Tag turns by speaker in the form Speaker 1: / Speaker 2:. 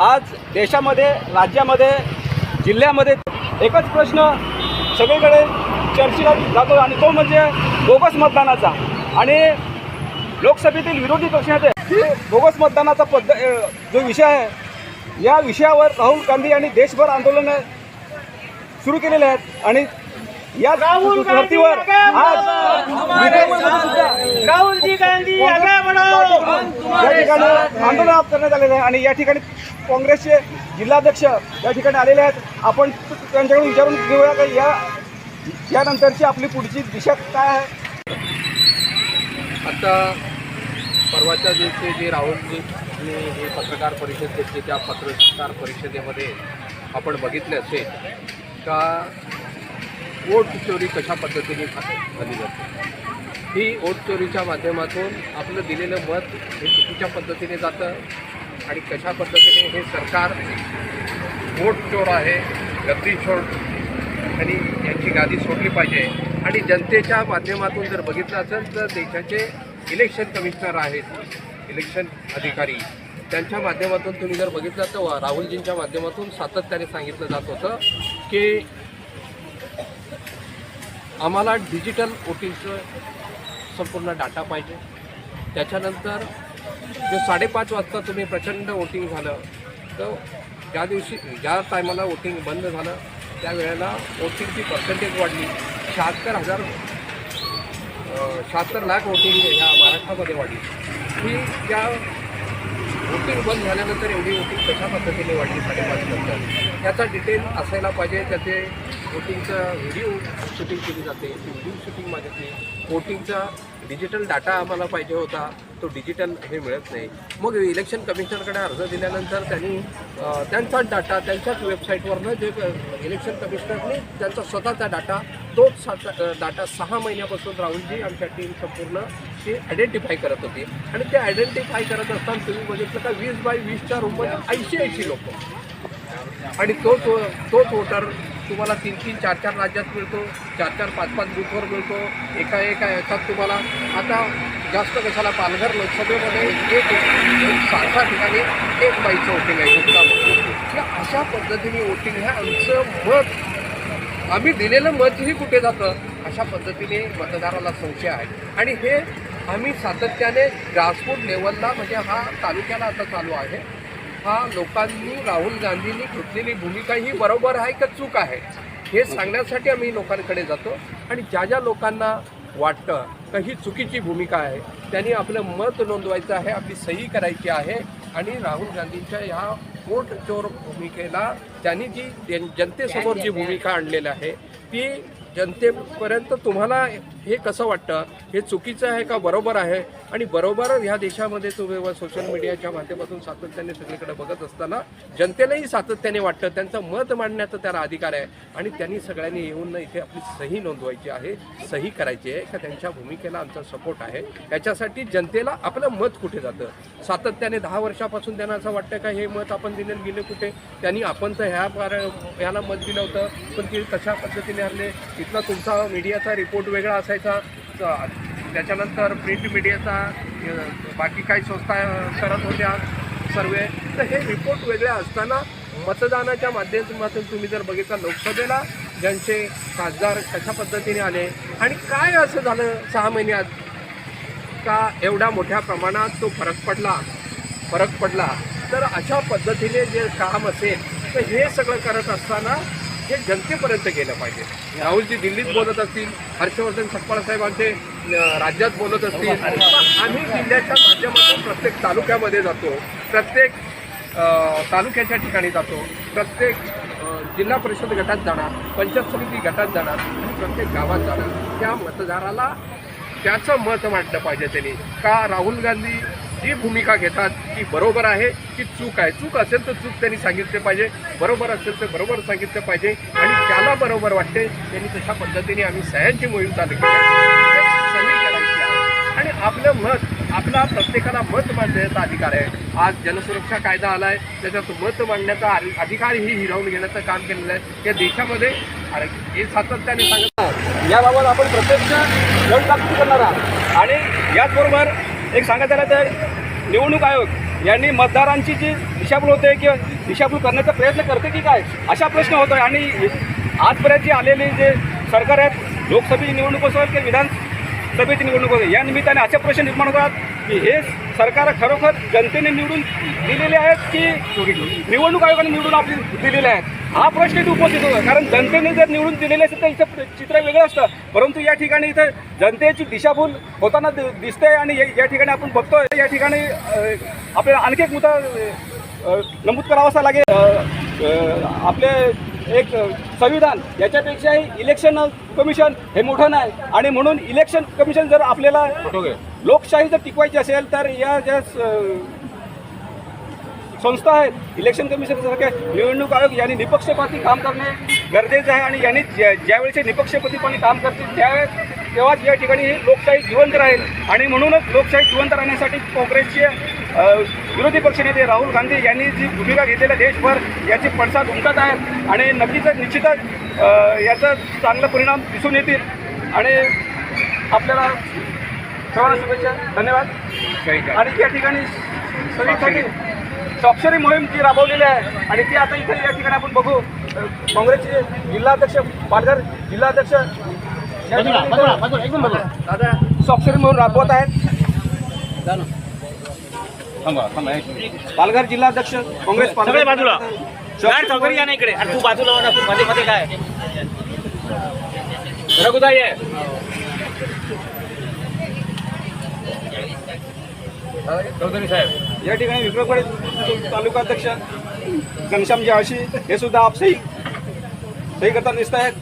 Speaker 1: आज देशामध्ये राज्यामध्ये जिल्ह्यामध्ये एकच प्रश्न सगळीकडे चर्चेला जातो आणि तो म्हणजे बोगस मतदानाचा. आणि लोकसभेतील विरोधी पक्षाचे की बोगस मतदानाचा पद्ध जो विषय आहे या विषयावर राहुल गांधी यांनी देशभर आंदोलनं सुरू केलेले आहेत. आणि या धर्तीवर आज
Speaker 2: राहुल गांधी
Speaker 1: या ठिकाणी आंदोलन करण्यात आलेलं आहे आणि या ठिकाणी काँग्रेसचे जिल्हाध्यक्ष या ठिकाणी आलेले आहेत. आपण त्यांच्याकडून विचारून घेऊया का या यानंतरची आपली पुढची दिशा काय आहे?
Speaker 3: आता परवाच्या दिवशी जे राहुलजींनी हे पत्रकार परिषद घेतली त्या पत्रकार परिषदेमध्ये आपण बघितले असेल का वोट चोरी कशा पद्धतीने झाली जाते? ही वोट चोरीच्या माध्यमातून आपलं दिलेलं मत हे चुकीच्या पद्धतीने जातं आणि कशा पद्धतीने हे सरकार वोट चोर आहे गर्दी चोर आणि यांची गादी सोडली पाहिजे. आणि जनतेच्या माध्यमातून जर बघितलं असेल तर देशाचे इलेक्शन कमिशनर आहेत इलेक्शन अधिकारी. त्यांच्या माध्यमातून तुम्ही जर बघितलं तर राहुलजींच्या माध्यमातून सातत्याने सांगितलं जात होतं की आम्हाला डिजिटल वोटिंगचं संपूर्ण डाटा पाहिजे. त्याच्यानंतर जे साडेपाच वाजता तुम्ही प्रचंड वोटिंग झालं तर ज्या दिवशी ज्या टायमाला वोटिंग बंद झालं त्यावेळेला वोटिंगची पर्सेंटेज वाढली. शहात्तर हजार शहात्तर लाख वोटिंग ह्या महाराष्ट्रामध्ये वाढली. ही त्या वोटिंग बंद झाल्यानंतर एवढी वोटिंग कशा पद्धतीने वाढली साडेपाच नंतर याचा डिटेल असायला पाहिजे त्याचे वोटिंगचं व्हिडिओ शूटिंग केली जाते. व्हिडिओ शूटिंग मागितली. वोटिंगचा डिजिटल डाटा आम्हाला पाहिजे होता. तो डिजिटल हे मिळत नाही. मग इलेक्शन कमिशनरकडे अर्ज दिल्यानंतर त्यांनी त्यांचाच डाटा त्यांच्याच वेबसाईटवरनं जे इलेक्शन कमिशनरने त्यांचा स्वतःचा डाटा तोच सात- डाटा सहा महिन्यापासून राहुलजी आमच्या टीम संपूर्ण ती आयडेंटिफाय करत होती. आणि ते आयडेंटिफाय करत असताना तुम्ही बघितलं का वीस बाय वीसच्या रूममध्ये ऐंशी ऐंशी लोक. आणि तोच तोच वोटर तुम्हाला तीन तीन चार चार राज्यात मिळतो चार चार पाच पाच बूथवर मिळतो एका एका याच्यात तुम्हाला आता जास्त कशाला पालघर लोकसभेमध्ये एक सारख्या सहा ठिकाणी एक बाईचं वोटिंग आहे गुप्तामध्ये अशा पद्धतीने वोटिंग हे आमचं मत आम्ही दिलेलं मतही कुठे जातं? अशा पद्धतीने मतदाराला संशय आहे. आणि हे आम्ही सातत्याने ग्रासरूट लेवलला म्हणजे हा तालुक्याला आता चालू आहे. हा लोकांनी राहुल गांधींनी घेतलेली भूमिका ही बरोबर आहे का चूक आहे? हे सांगण्यासाठी आम्ही लोकांकडे जातो. आणि ज्या ज्या लोकांना वाटतं का ही चुकीची भूमिका आहे त्यांनी आपलं मत नोंदवायचं आहे आपली सही करायची आहे. आणि राहुल गांधींच्या ह्या वोट चोर भूमिकेला त्यांनी जी जन- जनतेसमोर जी भूमिका आणलेली आहे ती जनतेपर्यंत तुम्हाला हे कसं वाटतं? हे चुकीचं आहे का बरोबर आहे? आणि बरोबर ह्या देशामध्ये तुम्ही सोशल मीडियाच्या माध्यमातून सातत्याने सगळीकडे बघत असताना जनतेलाही सातत्याने वाटतं. त्यांचं मत मांडण्याचा त्याला अधिकार आहे. आणि त्यांनी सगळ्यांनी येऊन इथे आपली सही नोंदवायची आहे. सही करायची आहे का त्यांच्या भूमिकेला आमचा सपोर्ट आहे. याच्यासाठी जनतेला आपलं मत कुठे जातं? सातत्याने दहा वर्षापासून त्यांना असं वाटतं का हे मत आपण दिलेलं गेले कुठे? त्यांनी आपण तर ह्या बार ह्याला मत दिलं होतं. पण ते कशा पद्धतीने हरले. इथला तुमचा मीडियाचा रिपोर्ट वेगळा असायचा. च- त्याच्यानंतर प्रिंट मीडियाचा बाकी काही संस्था करत होत्या सर्वे. तर हे रिपोर्ट वेगळे असताना मतदानाच्या माध्यमातून तुम्ही जर बघितलं लोकसभेला ज्यांचे खासदार कशा पद्धतीने आले आणि काय असं झालं सहा महिन्यात का एवढ्या मोठ्या प्रमाणात तो फरक पडला? फरक पडला. तर अशा पद्धतीने जे काम असेल तर हे सगळं करत असताना हे जनतेपर्यंत गेलं पाहिजे. राहुलजी दिल्लीत बोलत असतील हर्षवर्धन सकपाळ साहेब आमचे राज्यात बोलत असतील. आम्ही जिल्ह्याच्या माध्यमातून प्रत्येक तालुक्यामध्ये जातो प्रत्येक तालुक्याच्या ठिकाणी जातो प्रत्येक जिल्हा परिषद गटात जाणार पंचायत समिती गटात जाणार आणि प्रत्येक गावात जाणार. त्या मतदाराला त्याचं मत मांडलं पाहिजे त्यांनी. का राहुल गांधी जी भूमिका घेतात ती बरोबर आहे की चूक आहे. चूक असेल तर चूक त्यांनी सांगितले पाहिजे बरोबर असेल तर बरोबर सांगितलं पाहिजे आणि त्याला बरोबर वाटते त्यांनी तशा पद्धतीने आम्ही सह्यांची मोहीम चालू केली सही करायची आहे. आणि आपलं मत आपला प्रत्येकाला मत मांडण्याचा अधिकार आहे. आज जनसुरक्षा कायदा आला आहे त्याच्यात मत मांडण्याचा अधि- अधिकार ही हिरावून घेण्याचं काम केलेलं आहे. या देशामध्ये हे सातत्याने सांगत
Speaker 1: याबाबत आपण प्रत्यक्ष करणार आहात. आणि याचबरोबर एक सांगायचं झालं तर निवडणूक आयोग यांनी मतदारांची जी दिशाभूल होते किंवा दिशाभूल करण्याचा प्रयत्न करते की काय अशा प्रश्न होतो आणि आजपर्यंत जे आलेले जे सरकार आहेत लोकसभेची निवडणूक असो किंवा विधानसभेची निवडणूक असेल या निमित्ताने असे प्रश्न निर्माण होतात. की हे सरकार खरोखर जनतेने निवडून दिलेले आहेत की निवडणूक आयोगाने निवडून आपली दिलेले आहेत? हा प्रश्न इथे उपस्थित होतो. कारण जनतेने जर निवडून दिलेले असेल तर इथं चित्र वेगळं असतं. परंतु या ठिकाणी इथं जनतेची दिशाभूल होताना दि- दिसते आणि या- ठिकाणी आपण बघतोय. या ठिकाणी आपल्याला आणखी एक मुद्दा नमूद करावासा लागेल. आपले एक संविधान याच्यापेक्षाही इलेक्शन कमिशन हे मोठं नाही. आणि म्हणून इलेक्शन कमिशन जर आपल्याला लोकशाही जर टिकवायची असेल तर या ज्या संस्था आहेत इलेक्शन कमिशनसारख्या निवडणूक आयोग यांनी निपक्षपाती काम करणे गरजेचं आहे. आणि यांनी ज्या ज्यावेळेचे निपक्षपातीपणे काम करतील त्यावेळेस तेव्हाच या ठिकाणी लोकशाही जिवंत राहील. आणि म्हणूनच लोकशाही जिवंत राहण्यासाठी काँग्रेसचे विरोधी पक्षनेते राहुल गांधी यांनी जी भूमिका घेतलेल्या देशभर याची पडसाद उमटत आहेत आणि नक्कीच निश्चितच याचा चांगला परिणाम दिसून येतील. आणि आपल्याला सर्वांना शुभेच्छा. धन्यवाद. आणि या ठिकाणी सगळीसाठी स्वाक्षरी मोहीम जी राबवलेली आहे आणि ती आता इथे या ठिकाणी आपण बघू. काँग्रेसचे जिल्हाध्यक्ष पालघर जिल्हाध्यक्ष स्वाक्षरी मोहीम राबवत आहेत. पालघर जिल्हाध्यक्ष काँग्रेस पालघर
Speaker 2: सगळे बाजूला. गाड चौकरी या ना इकडे. अरे तू बाजूला हो ना तू मध्ये मध्ये काय? रघुताई आहे. चौधरी साहेब
Speaker 1: या ठिकाणी विक्रमगड तालुका अध्यक्ष घनश्यामजी आळशी हे सुद्धा आप सही सही करताना दिसत आहेत.